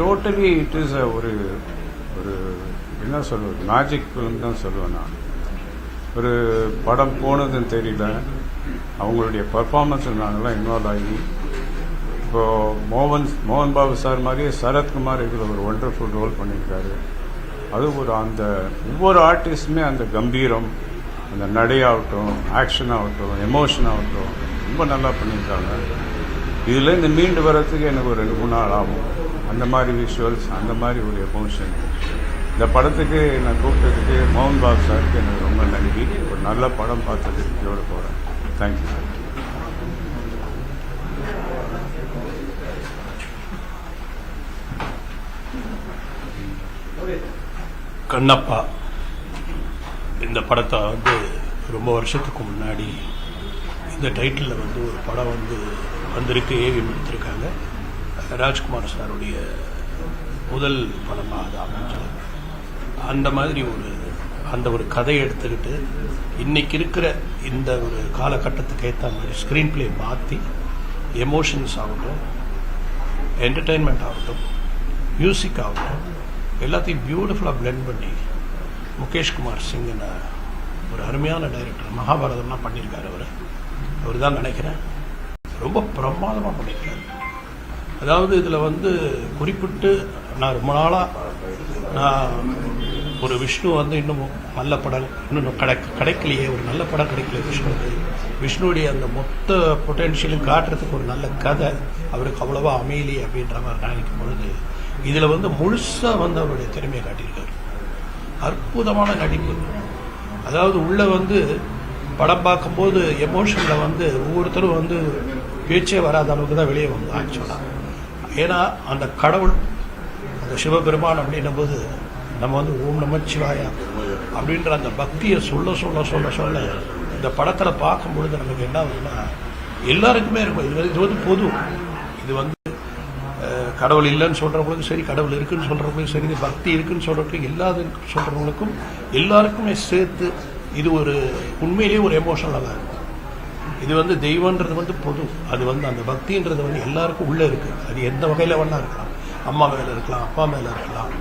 Totally it is ஒரு ஒரு என்ன சொல்வது? மேஜிக் ஃபிலிம் தான் சொல்லுவேன் நான். ஒரு படம் போனதுன்னு தெரியல. அவங்களுடைய பர்ஃபார்மன்ஸில் நாங்கள்லாம் இன்வால்வ் ஆகி இப்போ மோகன் மோகன் பாபு சார் மாதிரியே சரத்குமார் இதில் ஒரு ஒண்டர்ஃபுல் ரோல் பண்ணியிருக்காரு. அது ஒரு அந்த ஒவ்வொரு ஆர்டிஸ்டுமே அந்த கம்பீரம் அந்த நடையாகட்டும் ஆக்ஷன் ஆகட்டும் எமோஷன் ஆகட்டும் ரொம்ப நல்லா பண்ணியிருக்காங்க. இதுலேருந்து மீண்டு வர்றதுக்கு எனக்கு ஒரு ரெண்டு மூணு நாள் ஆகும். அந்த மாதிரி விஷுவல்ஸ் அந்த மாதிரி ஒரு எமோஷன் இந்த படத்துக்கு நான் கூப்பிட்டதுக்கு மோகன் பாபு சாருக்கு எனக்கு ரொம்ப நன்றி. ஒரு நல்ல படம் பார்த்ததுக்கு இதோட போகிறேன் தேங்க்யூ சார் கண்ணப்பா இந்த படத்தை வந்து ரொம்ப வருஷத்துக்கு முன்னாடி இந்த டைட்டிலில் வந்து ஒரு படம் வந்து வந்திருக்கு ஏவிஎம் எடுத்திருக்காங்க ராஜ்குமார் சாருடைய முதல் படமாக அது அமைஞ்சது அந்த மாதிரி ஒரு அந்த ஒரு கதையை எடுத்துக்கிட்டு இன்னைக்கு இருக்கிற இந்த ஒரு காலகட்டத்துக்கு ஏற்ற மாதிரி ஸ்க்ரீன் பிளே மாற்றி எமோஷன்ஸ் ஆகட்டும் என்டர்டெயின்மெண்ட் ஆகட்டும் மியூசிக் ஆகட்டும் எல்லாத்தையும் பியூட்டிஃபுல்லாக பிளெண்ட் பண்ணி முகேஷ் குமார் சிங்னு ஒரு அருமையான டைரக்டர் மகாபாரதம்லாம் பண்ணியிருக்காரு அவர். அவர் தான் நினைக்கிறேன். ரொம்ப பிரமாதமாக பண்ணியிருக்காரு அதாவது இதில் வந்து குறிப்பிட்டு நான் ரொம்ப நாளாக நான் ஒரு விஷ்ணு வந்து இன்னும் நல்ல படம் இன்னும் கிடை கிடைக்கலையே ஒரு நல்ல படம் கிடைக்கல விஷ்ணுவுக்கு. விஷ்ணுவுடைய அந்த மொத்த பொட்டென்ஷியலும் காட்டுறதுக்கு ஒரு நல்ல கதை அவருக்கு அவ்வளோவா அமையலி அப்படின்ற மாதிரி நினைக்கும் பொழுது இதில் வந்து முழுசாக வந்து அவருடைய திறமையை காட்டியிருக்காரு. அற்புதமான நடிப்பு. அதாவது உள்ள வந்து படம் பார்க்கும்போது எமோஷனில் வந்து ஒவ்வொருத்தரும் வந்து பேச்சே வராத அளவுக்கு தான் வெளியே வந்தோம் ஆக்சுவலாக ஏன்னா அந்த கடவுள் அந்த சிவபெருமான் அப்படின்னும் போது நம்ம வந்து ஓம் நமச்சிவாயா அப்படின்ற அந்த பக்தியை சொல்ல சொல்ல சொல்ல சொல்ல இந்த படத்தில் பார்க்கும் பொழுது நமக்கு என்ன ஆகுதுன்னா எல்லாருக்குமே இருக்கும். இது வந்து- இது வந்து பொது. இது வந்து கடவுள் இல்லைன்னு சொல்கிறவங்களுக்கும் சரி கடவுள் இருக்குன்னு சொல்கிறவங்களுக்கும் சரி பக்தி இருக்குன்னு சொல்கிறவங்களுக்கும் இல்லாத சொல்கிறவங்களுக்கும் எல்லாருக்குமே சேர்த்து இது ஒரு உண்மையிலேயே ஒரு எமோஷனலாக தான் இருக்கும் இது வந்து தெய்வன்றது வந்து பொது. அது வந்து அந்த பக்தின்றது வந்து எல்லாருக்கும் உள்ளே இருக்குது அது எந்த வகையில் வேணா இருக்கலாம். அம்மா மேலே இருக்கலாம் அப்பா மேலே இருக்கலாம்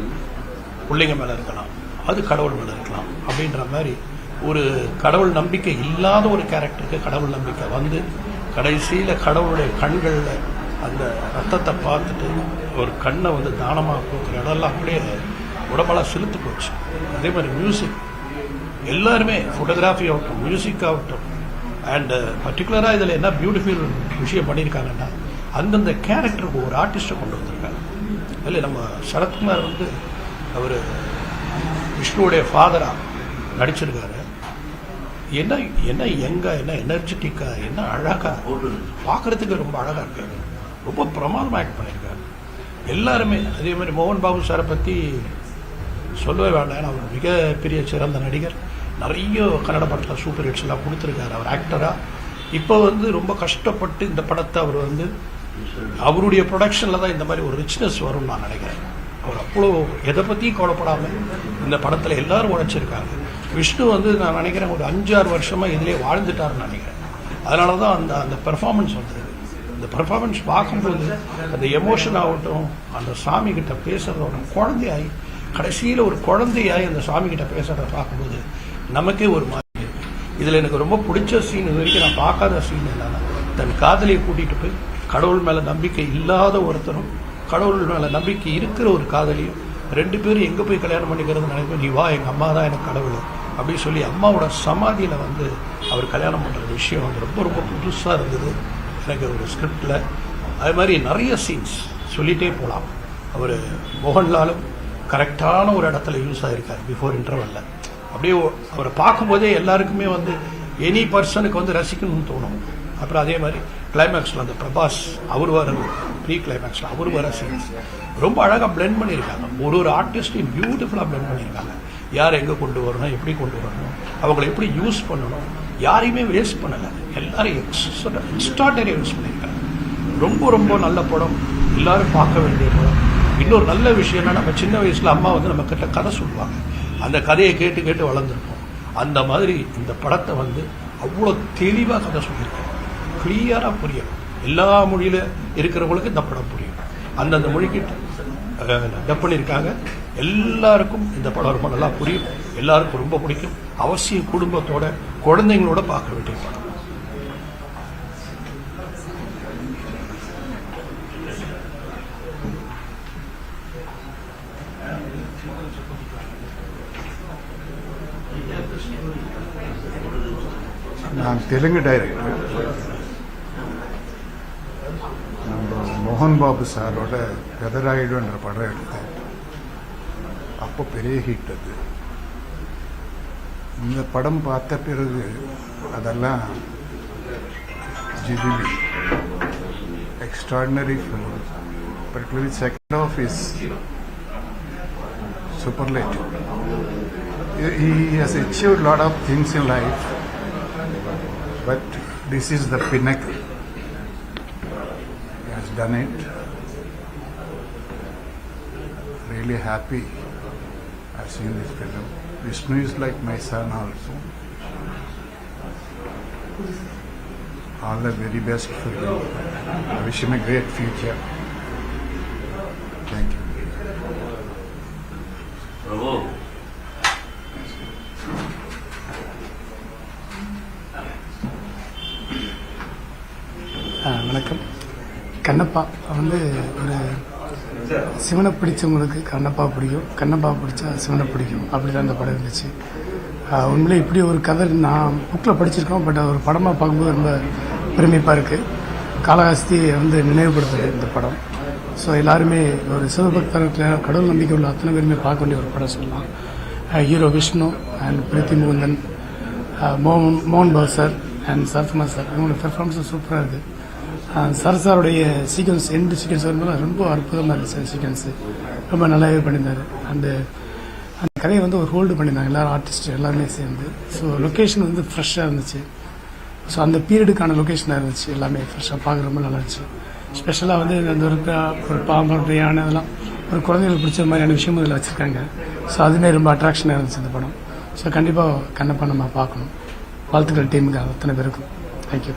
பிள்ளைங்க மேலே இருக்கலாம் அது கடவுள் மேலே இருக்கலாம் அப்படின்ற மாதிரி ஒரு கடவுள் நம்பிக்கை இல்லாத ஒரு கேரக்டருக்கு கடவுள் நம்பிக்கை வந்து கடைசியில் கடவுளுடைய கண்களில் அந்த ரத்தத்தை பார்த்துட்டு ஒரு கண்ணை வந்து தானமாக கொடுக்குற இடம்லாம் அப்படியே உடம்பெல்லாம் செலுத்து போச்சு. அதே மாதிரி மியூசிக் எல்லாருமே ஃபோட்டோகிராஃபி ஆகட்டும் மியூசிக் ஆகட்டும் அண்டு பர்டிகுலராக இதில் என்ன பியூட்டிஃபுல் விஷயம் பண்ணியிருக்காங்கன்னா அந்தந்த கேரக்டருக்கு ஒரு ஆர்டிஸ்ட்டை கொண்டு வந்திருக்காங்க இல்லை நம்ம சரத்குமார் வந்து அவர் விஷ்ணுவோடைய ஃபாதராக நடிச்சிருக்காரு. என்ன என்ன எங்கே என்ன எனர்ஜெட்டிக்காக என்ன அழகா பார்க்குறதுக்கு ரொம்ப அழகாக இருக்காரு. ரொம்ப பிரமாதமாக ஆக்ட் பண்ணியிருக்காரு. எல்லாருமே அதே மாதிரி மோகன் பாபு சாரை பற்றி சொல்லவே வேண்டாம். ஏன்னா அவர் மிகப்பெரிய சிறந்த நடிகர். நிறைய கன்னட படத்தில் சூப்பர் ஹிட்ஸ் எல்லாம் கொடுத்துருக்காரு. அவர் ஆக்டராக இப்போ வந்து ரொம்ப கஷ்டப்பட்டு இந்த படத்தை அவர் வந்து அவருடைய ப்ரொடக்ஷனில் தான் இந்த மாதிரி ஒரு ரிச்னஸ் வரும்னு நான் நினைக்கிறேன். அவர் அவ்வளோ எதை பற்றியும் கவலைப்படாமல் இந்த படத்தில் எல்லாரும் உழைச்சிருக்காங்க. விஷ்ணு வந்து நான் நினைக்கிறேன் ஒரு அஞ்சாறு வருஷமாக இதிலே வாழ்ந்துட்டாருன்னு நினைக்கிறேன். அதனால தான் அந்த அந்த பெர்ஃபார்மன்ஸ் வந்தது. இந்த பெர்ஃபார்மன்ஸ் பார்க்கும்போது அந்த எமோஷன் ஆகட்டும் அந்த சாமி கிட்ட பேசுறதோட குழந்தையாகி கடைசியில் ஒரு குழந்தையாகி அந்த சாமி கிட்ட பார்க்கும்போது நமக்கே ஒரு மாதிரி இருக்கு. இதில் எனக்கு ரொம்ப பிடிச்ச சீன் இது வரைக்கும் நான் பார்க்காத சீன் என்னன்னா தன் காதலியை கூட்டிகிட்டு போய் கடவுள் மேலே நம்பிக்கை இல்லாத ஒருத்தரும் கடவுள் மேலே நம்பிக்கை இருக்கிற ஒரு காதலியும் ரெண்டு பேரும் எங்கே போய் கல்யாணம் பண்ணிக்கிறது நினைக்கும் நீ வா எங்கள் அம்மா தான் எனக்கு கடவுள். அப்படின்னு சொல்லி அம்மாவோட சமாதியில் வந்து அவர் கல்யாணம் பண்ணுற விஷயம் வந்து ரொம்ப ரொம்ப புதுசாக இருந்தது. எனக்கு ஒரு ஸ்கிரிப்டில் அது மாதிரி நிறைய சீன்ஸ் சொல்லிகிட்டே போகலாம் அவர் மோகன்லாலும் கரெக்டான ஒரு இடத்துல யூஸ் ஆகிருக்கார் பிஃபோர் இன்டர்வலில் அப்படியே அவரை பார்க்கும்போதே எல்லாருக்குமே வந்து எனி பர்சனுக்கு வந்து ரசிக்கணும்னு தோணும். அப்புறம் அதே மாதிரி கிளைமேக்ஸில் அந்த பிரபாஸ் அவர் வர ப்ரீ கிளைமேக்ஸில் அவர் வர சீன்ஸ் ரொம்ப அழகாக பிளெண்ட் பண்ணியிருக்காங்க. ஒரு ஒரு ஆர்டிஸ்டையும் பியூட்டிஃபுல்லாக பிளெண்ட் பண்ணியிருக்காங்க. யார் எங்கே கொண்டு வரணும் எப்படி கொண்டு வரணும் அவங்கள எப்படி யூஸ் பண்ணணும் யாரையுமே வேஸ்ட் பண்ணலை. எல்லாரும் எக்ஸ்ட்ராடனரியாக யூஸ் பண்ணியிருக்காங்க. ரொம்ப ரொம்ப நல்ல படம். எல்லாரும் பார்க்க வேண்டிய படம். இன்னொரு நல்ல விஷயம்னா நம்ம சின்ன வயசில் அம்மா வந்து நம்ம கிட்ட கதை சொல்லுவாங்க. அந்த கதையை கேட்டு கேட்டு வளர்ந்துருப்போம் அந்த மாதிரி இந்த படத்தை வந்து அவ்வளோ தெளிவாக கதை சொல்லியிருக்கோம் கிளியராக புரியும் எல்லா மொழியில் இருக்கிறவங்களுக்கு இந்த படம் புரியும். அந்தந்த மொழிக்கு டப் பண்ணியிருக்காங்க எல்லாருக்கும் இந்த படம் ரொம்ப நல்லா புரியும். எல்லாருக்கும் ரொம்ப பிடிக்கும். அவசியம் குடும்பத்தோட குழந்தைங்களோட பார்க்க வேண்டிய படம் நான் தெலுங்கு டைரக்டர் நம்ம மோகன் பாபு சாரோட பெதராயுடுன்ற படம் எடுத்தேன் அப்போ பெரிய ஹிட் அது இந்த படம் பார்த்த பிறகு அதெல்லாம் ஜிதிலி extraordinary film particularly second half is superlative. He he has achieved a lot of things in life, but this is the pinnacle. He has done it. Really happy I've seen this film. Vishnu is like my son also. All the very best for you. I wish him a great future. வணக்கம். கண்ணப்பா வந்து ஒரு சிவனை பிடிச்சவங்களுக்கு கண்ணப்பா பிடிக்கும். கண்ணப்பா பிடிச்சா சிவனை பிடிக்கும். அப்படி தான் அந்த படம் இருந்துச்சு. உண்மையிலே இப்படி ஒரு கதை நான் புக்கில் படிச்சிருக்கோம் பட் ஒரு படமாக பார்க்கும்போது ரொம்ப பெருமைப்பாக இருக்குது காளஹஸ்தியை வந்து நினைவுபடுத்துது இந்த படம். ஸோ எல்லாருமே ஒரு சிவபக்தர்கள் கடவுள் நம்பிக்கை உள்ள அத்தனை பேருமே பார்க்க வேண்டிய ஒரு படம் சொல்லலாம். ஹீரோ விஷ்ணு அண்ட் பிரீத்தி முகுந்தன் மோகன் மோகன் Babu sir and Sarathkumar sir இவங்களோட பெர்ஃபார்மன்ஸும் சூப்பராக இருக்குது சரசாருடைய சாருடைய சீக்வன்ஸ் எண்டு சீக்வன்ஸ் வரும்போது ரொம்ப அற்புதமாக இருந்துச்சு சீக்வன்ஸு ரொம்ப நல்லாவே பண்ணியிருந்தார். அந்த அந்த கதையை வந்து ஒரு ஹோல்டு பண்ணியிருந்தாங்க எல்லாரும் ஆர்டிஸ்ட் எல்லாருமே சேர்ந்து. ஸோ லொக்கேஷன் வந்து ஃப்ரெஷ்ஷாக இருந்துச்சு. ஸோ அந்த பீரியடுக்கான லொக்கேஷனாக இருந்துச்சு எல்லாமே ஃப்ரெஷ்ஷாக பார்க்க ரொம்ப நல்லா இருந்துச்சு. ஸ்பெஷலாக வந்து அந்த ஒரு ஒரு பாம்பு யானை அதெல்லாம் ஒரு குழந்தைகளுக்கு பிடிச்ச மாதிரியான விஷயமும் இதில் வச்சுருக்காங்க. ஸோ அதுவுமே ரொம்ப அட்ராக்ஷனாக இருந்துச்சு இந்த படம். ஸோ கண்டிப்பாக கண்ணப்பா நம்ம பார்க்கணும். வாழ்த்துக்கள் டீமுக்கு அத்தனை பேருக்கும். தேங்க்யூ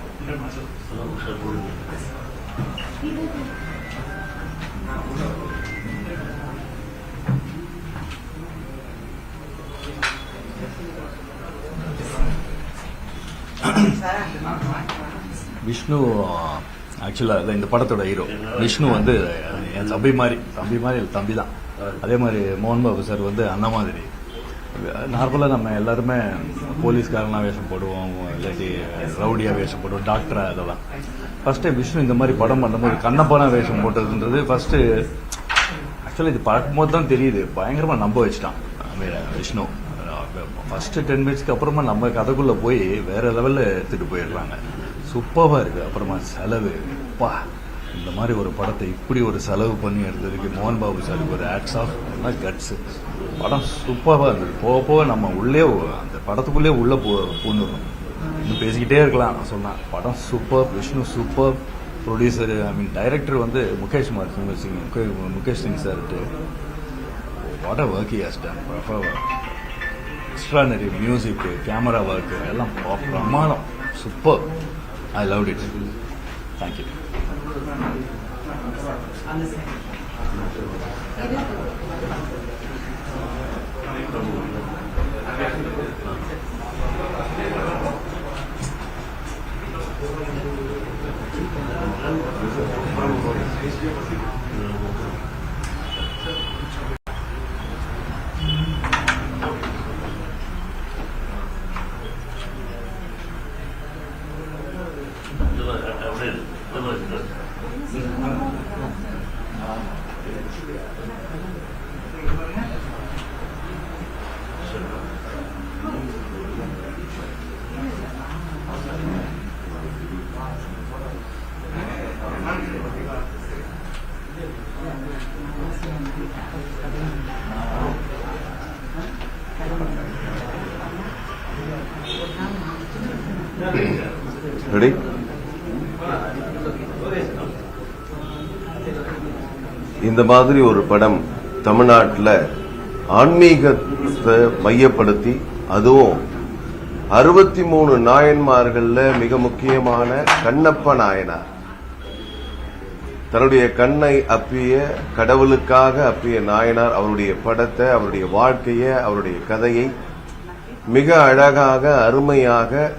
விஷ்ணு ஆக்சுவலாக இந்த படத்தோட ஹீரோ விஷ்ணு வந்து என் தம்பி மாதிரி தம்பி மாதிரி தம்பி தான். அதே மாதிரி மோகன் பாபு சார் வந்து அண்ணா மாதிரி. நார்மலாக நம்ம எல்லாருமே போலீஸ்காரனாக வேஷம் போடுவோம் இல்லாட்டி ரவுடியாக வேஷம் போடுவோம் டாக்டரா அதெல்லாம். ஃபர்ஸ்ட் விஷ்ணு இந்த மாதிரி படம் பண்ணும்போது கண்ணப்பான வேஷம் போட்டதுன்றது ஃபர்ஸ்ட் ஆக்சுவலி இது பார்க்கும்போது தான் தெரியுது. பயங்கரமாக நம்ப வச்சுட்டான் விஷ்ணு. ஃபர்ஸ்ட் டென் மினிட்ஸ்க்கு அப்புறமா நம்ம கதைக்குள்ளே போய் வேற லெவலில் எடுத்துகிட்டு போயிடுறாங்க. சூப்பராக இருக்குது அப்புறமா செலவு. பா இந்த மாதிரி ஒரு படத்தை இப்படி ஒரு செலவு பண்ணி எடுத்ததுக்கு மோகன் பாபு சார் ஒரு ஆட்ஸ் ஆஃப் எல்லாம் கட்ஸு படம் சூப்பராக இருந்தது. போக போக நம்ம உள்ளே அந்த படத்துக்குள்ளே உள்ளே போ பூந்துடணும் இன்னும் பேசிக்கிட்டே இருக்கலாம். நான் சொன்னேன் படம் super Vishnu super producer I mean director வந்து முகேஷ் குமார் சிங் சிங் முகே- Mukesh Singh chart what a work has done extraordinary music camera work எல்லாம் ப- பிரமாதம் super I love it thank you ready இந்த மாதிரி ஒரு படம் தமிழ்நாட்டில் ஆன்மீகத்தை மையப்படுத்தி அதுவும் அறுபத்தி மூணு நாயன்மார்கள்ல மிக முக்கியமான கண்ணப்ப நாயனார். தன்னுடைய கண்ணை அப்பிய கடவுளுக்காக அப்பிய நாயனார் அவருடைய படத்தை அவருடைய வாழ்க்கையை அவருடைய கதையை மிக அழகாக அருமையாக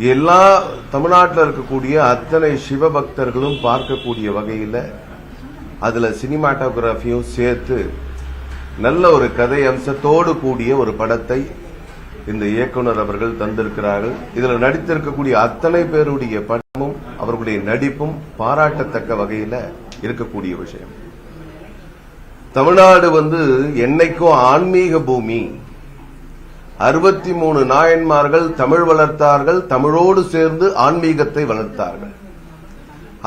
எல்லா தமிழ்நாட்டில் இருக்கக்கூடிய அத்தனை சிவபக்தர்களும் பார்க்கக்கூடிய வகையில் அதில் சினிமாட்டோகிராஃபியும் சேர்த்து நல்ல ஒரு கதை அம்சத்தோடு கூடிய ஒரு படத்தை இந்த இயக்குனர் அவர்கள் தந்திருக்கிறார்கள். இதில் நடித்திருக்கக்கூடிய அத்தனை பேருடைய படமும் அவர்களுடைய நடிப்பும் பாராட்டத்தக்க வகையில் இருக்கக்கூடிய விஷயம். தமிழ்நாடு வந்து என்னைக்கும் ஆன்மீக பூமி அறுபத்தி மூணு நாயன்மார்கள் தமிழ் வளர்த்தார்கள் தமிழோடு சேர்ந்து ஆன்மீகத்தை வளர்த்தார்கள்.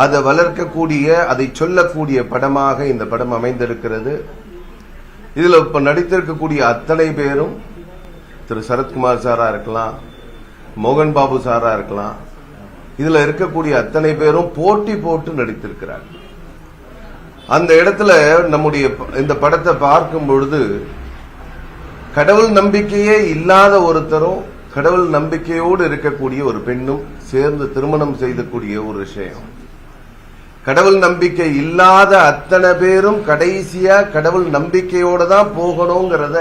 அதை வளர்க்கக்கூடிய அதை சொல்லக்கூடிய படமாக இந்த படம் அமைந்திருக்கிறது. இதுல இப்ப நடித்திருக்கக்கூடிய அத்தனை பேரும் திரு சரத்குமார் சாரா இருக்கலாம் மோகன் பாபு சாரா இருக்கலாம் இதுல இருக்கக்கூடிய அத்தனை பேரும் போட்டி போட்டு நடித்திருக்கிறார்கள். அந்த இடத்துல நம்முடைய இந்த படத்தை பார்க்கும் பொழுது கடவுள் நம்பிக்கையே இல்லாத ஒருத்தரும் கடவுள் நம்பிக்கையோடு இருக்கக்கூடிய ஒரு பெண்ணும் சேர்ந்து திருமணம் செய்தக்கூடிய ஒரு விஷயம். கடவுள் நம்பிக்கை இல்லாத அத்தனை பேரும் கடைசியா கடவுள் நம்பிக்கையோடு தான் போகணுங்கிறத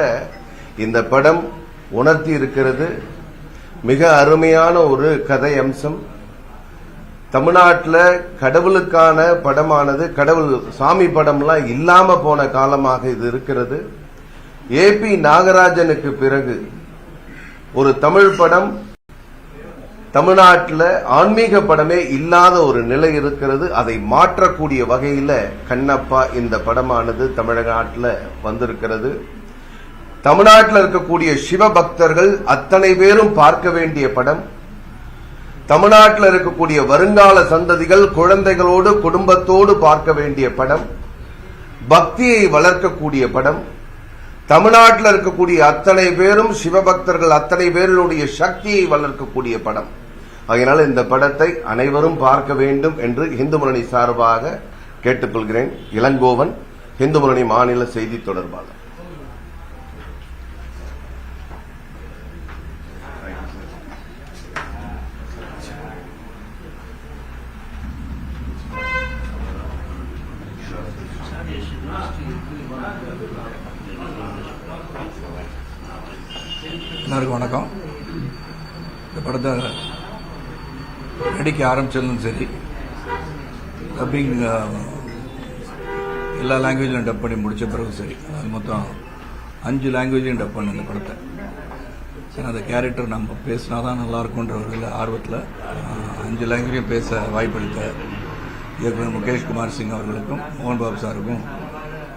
இந்த படம் உணர்த்தி இருக்கிறது. மிக அருமையான ஒரு கதை அம்சம். தமிழ்நாட்டில் கடவுளுக்கான படமானது கடவுள் சாமி படம்லாம் இல்லாம போன காலமாக இது இருக்கிறது. ஏபி நாகராஜனுக்கு பிறகு ஒரு தமிழ் படம் தமிழ்நாட்டில் ஆன்மீக படமே இல்லாத ஒரு நிலை இருக்கிறது. அதை மாற்றக்கூடிய வகையில் கண்ணப்பா இந்த படமானது தமிழ்நாட்டில் வந்திருக்கிறது. தமிழ்நாட்டில் இருக்கக்கூடிய சிவபக்தர்கள் அத்தனை பேரும் பார்க்க வேண்டிய படம். தமிழ்நாட்டில் இருக்கக்கூடிய வருங்கால சந்ததிகள் குழந்தைகளோடு குடும்பத்தோடு பார்க்க வேண்டிய படம். பக்தியை வளர்க்கக்கூடிய படம். தமிழ்நாட்டில் இருக்கக்கூடிய அத்தனை பேரும் சிவபக்தர்கள் அத்தனை பேருடைய சக்தியை வளர்க்கக்கூடிய படம். அதனால இந்த படத்தை அனைவரும் பார்க்க வேண்டும் என்று இந்து முன்னணி சார்பாக கேட்டுக்கொள்கிறேன். இளங்கோவன் இந்து முன்னணி மாநில செய்தி தொடர்பாளர். எல்லாருக்கும் வணக்கம். இந்த படத்தை நடிக்க ஆரம்பிச்சதும் சரி டப்பிங் எல்லா லாங்குவேஜிலும் டப் பண்ணி முடித்த பிறகு சரி அது மொத்தம் அஞ்சு லாங்குவேஜையும் டப் பண்ணு இந்த படத்தை. ஏன்னா அந்த கேரக்டர் நம்ம பேசினா தான் நல்லா ஒரு இதில் ஆர்வத்தில் அஞ்சு லாங்குவேஜையும் பேச வாய்ப்பளித்த இயக்குனர் முகேஷ் குமார் சிங் அவர்களுக்கும் மோகன் பாபு சாருக்கும்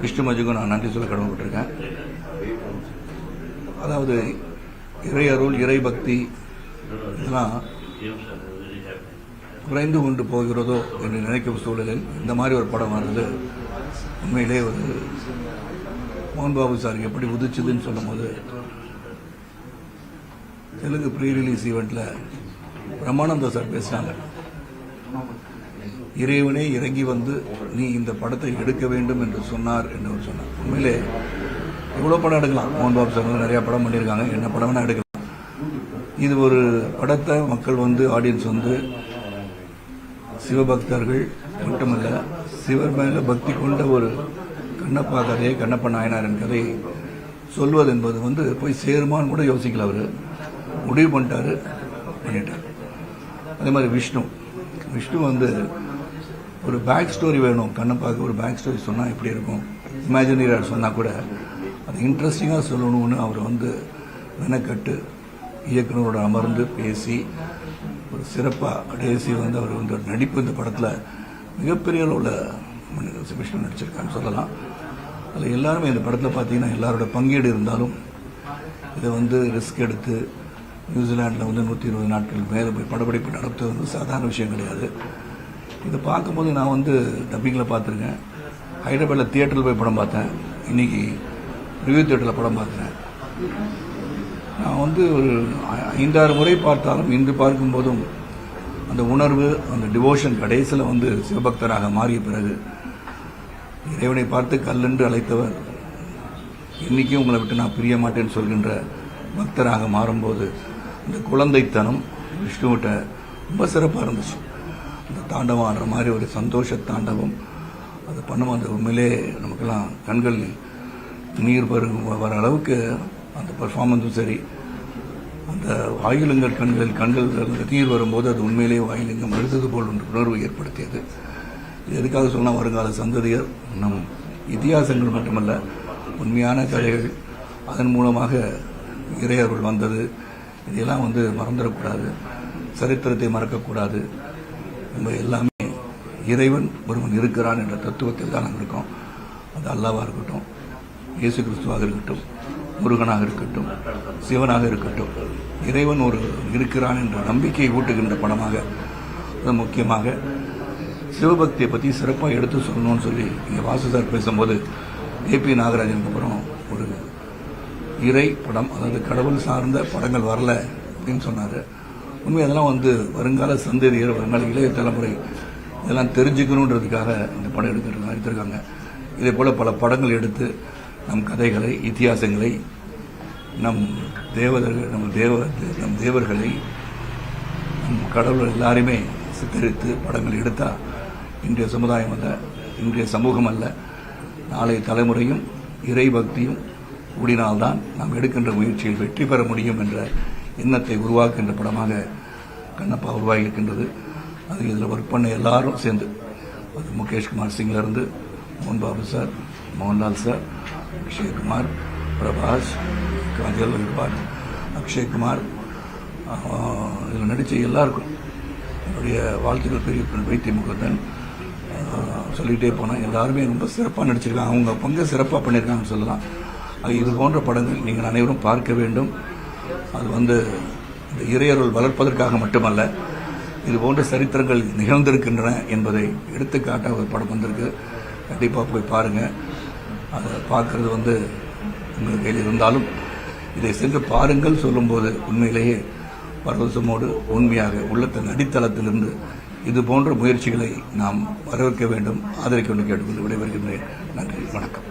விஷ்ணு மஜுக்கும் நான் நன்றி சொல்ல கடமைப்பட்டிருக்கேன். அதாவது இறை அருள் இறை பக்தி இதெல்லாம் குறைந்து கொண்டு போகிறதோ என்று நினைக்கும் சூழலில் இந்த மாதிரி ஒரு படம் வருது உண்மையிலே ஒரு மோகன் பாபு சார் எப்படி உதிச்சுதுன்னு சொல்லும்போது தெலுங்கு ப்ரீ ரிலீஸ் ஈவெண்ட்ல பிரம்மானந்த சார் பேசினாங்க இறைவனே இறங்கி வந்து நீ இந்த படத்தை எடுக்க வேண்டும் என்று சொன்னார் என்று சொன்னார். உண்மையிலே இவ்வளோ படம் எடுக்கலாம். மோகன் பாபு சார் வந்து நிறைய படம் பண்ணியிருக்காங்க. என்ன படம் வேணால் எடுக்கலாம். இது ஒரு படத்தை மக்கள் வந்து ஆடியன்ஸ் வந்து சிவபக்தர்கள் மட்டுமல்ல சிவர் மேல பக்தி கொண்ட ஒரு கண்ணப்பா கதையை கண்ணப்ப நாயனாரின் கதையை சொல்வது என்பது வந்து போய் சேருமான்னு கூட யோசிக்கல அவர். முடிவு பண்ணிட்டாரு பண்ணிட்டார். அதே மாதிரி விஷ்ணு. விஷ்ணு வந்து ஒரு பேக் ஸ்டோரி வேணும். கண்ணப்பாவுக்கு ஒரு பேக் ஸ்டோரி சொன்னால் எப்படி இருக்கும்? இமேஜினரியாக சொன்னால் கூட அது இன்ட்ரெஸ்டிங்காக சொல்லணும்னு அவர் வந்து மெனக்கட்டு இயக்குனரோட அமர்ந்து பேசி ஒரு சிறப்பாக கடைசி வந்து அவர் வந்து ஒரு நடிப்பு இந்த படத்தில் மிகப்பெரிய அளவில் விஷ்ணு நடிச்சிருக்கான்னு சொல்லலாம். அதில் எல்லாருமே இந்த படத்தில் பார்த்தீங்கன்னா எல்லாரோட பங்கீடு இருந்தாலும் இதை வந்து ரிஸ்க் எடுத்து நியூசிலாண்டில் வந்து நூற்றி இருபது நாட்கள் மேலே போய் படப்பிடிப்பு நடத்துவது வந்து சாதாரண விஷயம் கிடையாது. இதை பார்க்கும்போது நான் வந்து டப்பிங்கில் பார்த்துருக்கேன். ஹைதராபாத்தில் தியேட்டரில் போய் படம் பார்த்தேன். இன்னைக்கு ரிவ்யூ தியேட்டரில் படம் பார்த்தேன் நான் வந்து ஒரு ஐ- ஐந்தாறு முறை பார்த்தாலும் இன்று பார்க்கும்போதும் அந்த உணர்வு அந்த டிவோஷன் கடைசியில் வந்து சிவபக்தராக மாறிய பிறகு இறைவனை பார்த்து கல்லென்று அழைத்தவர் இன்றைக்கும் உங்களை விட்டு நான் பிரிய மாட்டேன்னு சொல்கின்ற பக்தராக மாறும்போது இந்த குழந்தைத்தனம் விஷ்ணுவிட்ட ரொம்ப சிறப்பாக இருந்துச்சு. அந்த தாண்டவம் ஆடுற மாதிரி ஒரு சந்தோஷ தாண்டவம் அது பண்ணும் அந்த உண்மையிலே நமக்கெல்லாம் கண்கள் நீர் வரும் வர அளவுக்கு அந்த பர்ஃபார்மன்ஸும் சரி. அந்த வாயுலிங்கர் கண்களில் கண்கள் நீர் வரும்போது அது உண்மையிலேயே வாயுலிங்கம் எழுதுது போல் ஒன்று உணர்வு ஏற்படுத்தியது. இது எதுக்காக சொன்னால் வருங்கால சந்ததியர் நம் இத்தியாசங்கள் மட்டுமல்ல உண்மையான கதைகள் அதன் மூலமாக இறையருள் வந்தது. இதெல்லாம் வந்து மறந்துடக்கூடாது. சரித்திரத்தை மறக்கக்கூடாது. நம்ம எல்லாமே இறைவன் ஒருவன் இருக்கிறான் என்ற தத்துவத்தில் தான் நாங்கள் இருக்கோம். அது அல்லாவாக இருக்கட்டும். இயேசு கிறிஸ்துவாக இருக்கட்டும் முருகனாக இருக்கட்டும் சிவனாக இருக்கட்டும் இறைவன் ஒரு இருக்கிறான் என்ற நம்பிக்கையை ஊட்டுகின்ற படமாக முக்கியமாக சிவபக்தியை பற்றி சிறப்பாக எடுத்து சொல்லணும்னு சொல்லி இங்கே வாசு சார் பேசும்போது ஏபி நாகராஜனுக்கு அப்புறம் ஒரு இறை படம் அதாவது கடவுள் சார்ந்த படங்கள் வரல அப்படின்னு சொன்னார். உண்மை அதெல்லாம் வந்து வருங்கால சந்ததியர் வருங்கால இளைய தலைமுறை இதெல்லாம் தெரிஞ்சுக்கணுன்றதுக்காக இந்த படம் எடுத்துருக்காங்க எடுத்திருக்காங்க. இதே போல் பல படங்கள் எடுத்து நம் கதைகளை இத்தியாசங்களை நம் தேவதர்கள் நம் தேவ நம் தேவர்களை நம் கடவுள் எல்லாருமே சித்தரித்து படங்கள் எடுத்தால் இன்றைய சமுதாயம் அல்ல இன்றைய சமூகம் அல்ல. நாளைய தலைமுறையும் இறை பக்தியும் கூடினால்தான் நாம் எடுக்கின்ற முயற்சியில் வெற்றி பெற முடியும் என்ற எண்ணத்தை உருவாக்குகின்ற படமாக கண்ணப்பா உருவாகியிருக்கின்றது. அது இதில் ஒர்க் பண்ண எல்லாரும் சேர்ந்து அது முகேஷ்குமார் சிங்லேருந்து மோகன் பாபு சார் மோகன்லால் சார் அக்ஷய்குமார் பிரபாஸ் காஜல் அகர்வால் அக்ஷய்குமார் இதில் நடித்த எல்லாருக்கும் என்னுடைய வாழ்த்துக்கள் பெரிய வைத்திய முகத்தன் சொல்லிகிட்டே போனால் எல்லாருமே ரொம்ப சிறப்பாக நடிச்சிருக்காங்க. அவங்க பங்கு சிறப்பாக பண்ணியிருக்காங்கன்னு சொல்லலாம். இது போன்ற படங்கள் நீங்கள் அனைவரும் பார்க்க வேண்டும். அது வந்து இந்த இறையருள் வளர்ப்பதற்காக மட்டுமல்ல இது போன்ற சரித்திரங்கள் நிகழ்ந்திருக்கின்றன என்பதை எடுத்துக்காட்ட ஒரு படம் வந்திருக்கு. கண்டிப்பாக போய் பாருங்கள் அதை பார்க்கறது வந்து உங்கள் கையில் இருந்தாலும் இதை சென்று பாருங்கள் சொல்லும்போது உண்மையிலேயே பரவசமோடு உண்மையாக உள்ளத்தின் அடித்தளத்திலிருந்து இது போன்ற முயற்சிகளை நாம் வரவேற்க வேண்டும். ஆதரிக்க வேண்டும் கேட்டுக்கொண்டு விடைபெறுகின்றேன். நன்றி. வணக்கம்.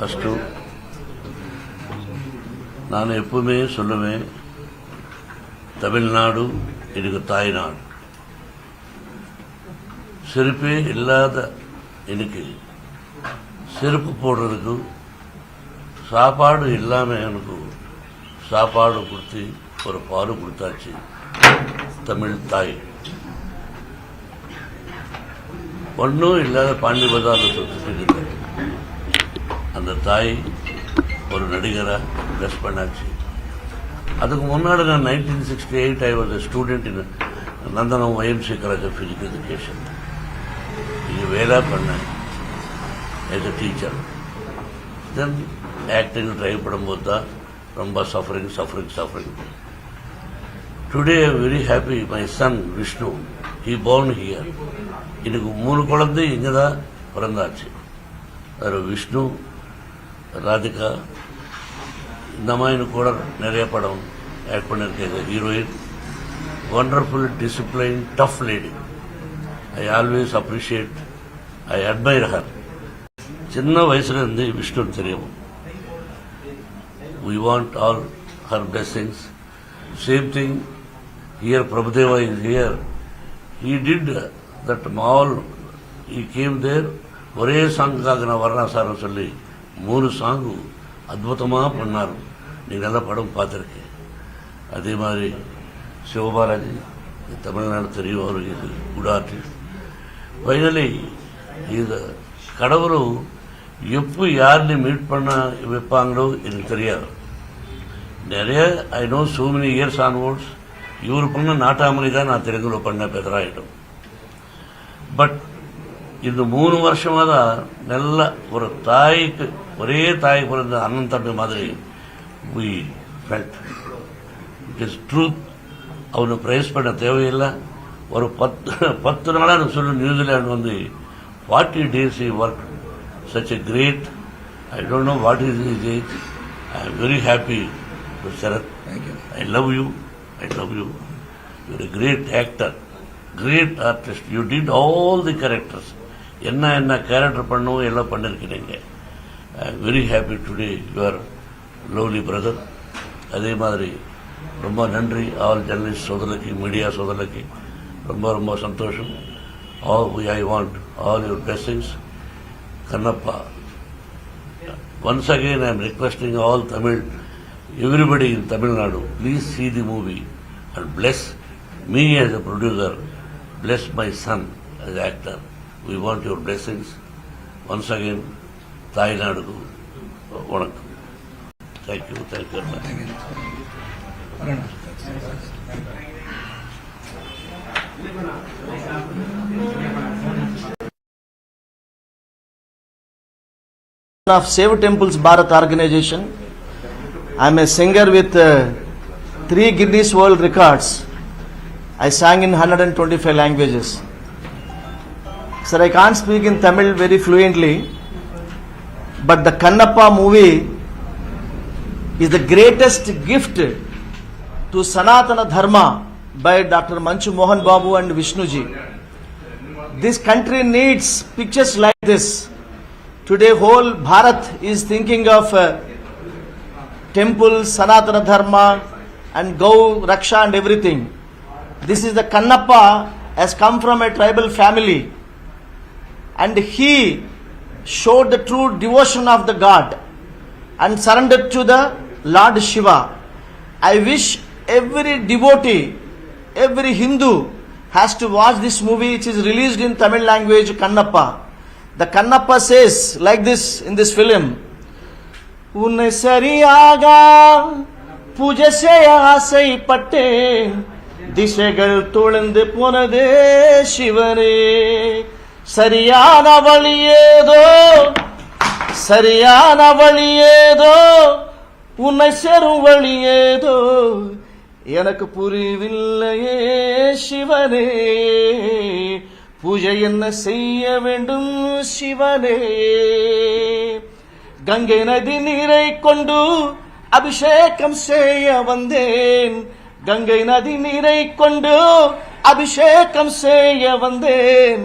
ஃபஸ்ட்டு நான் எப்பவுமே சொல்லுவேன் தமிழ்நாடு எனக்கு தாய்நாடு. செருப்பே இல்லாத எனக்கு செருப்பு போடுறதுக்கு சாப்பாடு இல்லாமல் எனக்கு சாப்பாடு கொடுத்து ஒரு பால் கொடுத்தாச்சு. தமிழ் தாய். ஒன்றும் இல்லாத பாண்டி பதார்த்தத்தை அந்த தாய் ஒரு நடிகராக ட்ரெஸ் பண்ணாச்சு அதுக்கு முன்னாடி நான் nineteen sixty eight I was student in Nandanam YMCA college of physical education இங்கே வேலை பண்ணேன் as a teacher then acting try பண்ணும்போது தான் ரொம்ப suffering suffering suffering today I'm very happy my son Vishnu he born here எனக்கு மூணு குழந்தை இங்கே தான் பிறந்தாச்சு அதில் விஷ்ணு ராதிகா இந்த மாதிரி கூட நிறைய படம் act பண்ணியிருக்கேங்க heroine wonderful discipline tough lady I always appreciate I admire her சின்ன வயசுல இருந்து விஷ்ணு தெரியும் we want all her blessings same thing here Prabhudeva is here he did that all he came there ஒரே சாங்குக்காக நான் வர்றேன் சார் சொல்லி மூணு சாங்கு அற்புதமாக பண்ணார் நீங்கள் நல்ல படம் பார்த்துருக்கேன் அதே மாதிரி சிவபாலாஜி தமிழ்நாடு தெரியும் அவருக்கு குட் ஆர்டிஸ்ட் ஃபைனலி இது கடவுள் எப்போ யாருன்னு மீட் பண்ண வைப்பாங்களோ எனக்கு தெரியாது. நிறைய I know so many years onwards இவர் பண்ண நாட்டாமணி தான் நான் தெலுங்குல பண்ண பெதராயிடும் பட் இந்த மூணு வருஷமாக தான் நல்ல ஒரு தாய்க்கு ஒரே தாய் பிறந்த அண்ணன் தம்பி மாதிரி we felt it is truth அவனை ப்ரைஸ் பண்ண தேவையில்லை. ஒரு பத்து பத்து நாளாக எனக்கு சொல்லு நியூசிலாந்து வந்து forty days he work such a great I don't know what is is age I am very happy Sarath I love you I love you your a great actor great artist. You did all the characters. என்ன என்ன character பண்ணவும் எல்லாம் பண்ணிருக்கிறீங்க. Very happy today your lovely brother அதே மாதிரி ரொம்ப நன்றி all journalist சோதரக்கு media சோதரக்கு ரொம்ப ரொம்ப சந்தோஷம் all I want all your blessings Kannappa once again I am requesting all Tamil, everybody in Tamil Nadu, please see the movie and bless me as a producer, bless my son as actor. We want your blessings. Once again, தாய்நாடுக்கு வணக்கம் कायची उतार करणार of Save Temples Bharat organization. I am a singer with uh, three Guinness World Records. I sang in 125 languages. Sir, I can't speak in Tamil very fluently, but the Kannappa movie is the greatest gift to Sanatana Dharma by Dr. Manchu Mohan Babu and Vishnuji. This country needs pictures like this. Today, whole Bharat is thinking of uh, temples, Sanatana Dharma, and Gau Raksha and everything. This is the Kannappa has come from a tribal family, and he showed the true devotion of the God and surrendered to the Lord Shiva. I wish every devotee, every Hindu has to watch this movie which is released in Tamil language Kannappa. The Kannappa says like this in this film உன்னை சரியாக பூஜை செய்ய ஆசைப்பட்டேன் திசைகள் தொழுந்து போனதே சிவனே சரியான வழி ஏதோ சரியான வழி ஏதோ உன்னை சேரும் வழி ஏதோ எனக்கு புரிவில்லையே சிவனே. பூஜை என்ன செய்ய வேண்டும் சிவனே? கங்கை நதி நீரை கொண்டு அபிஷேகம் செய்ய வந்தேன். கங்கை நதி நீரை கொண்டு அபிஷேகம் செய்ய வந்தேன்.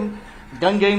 கங்கை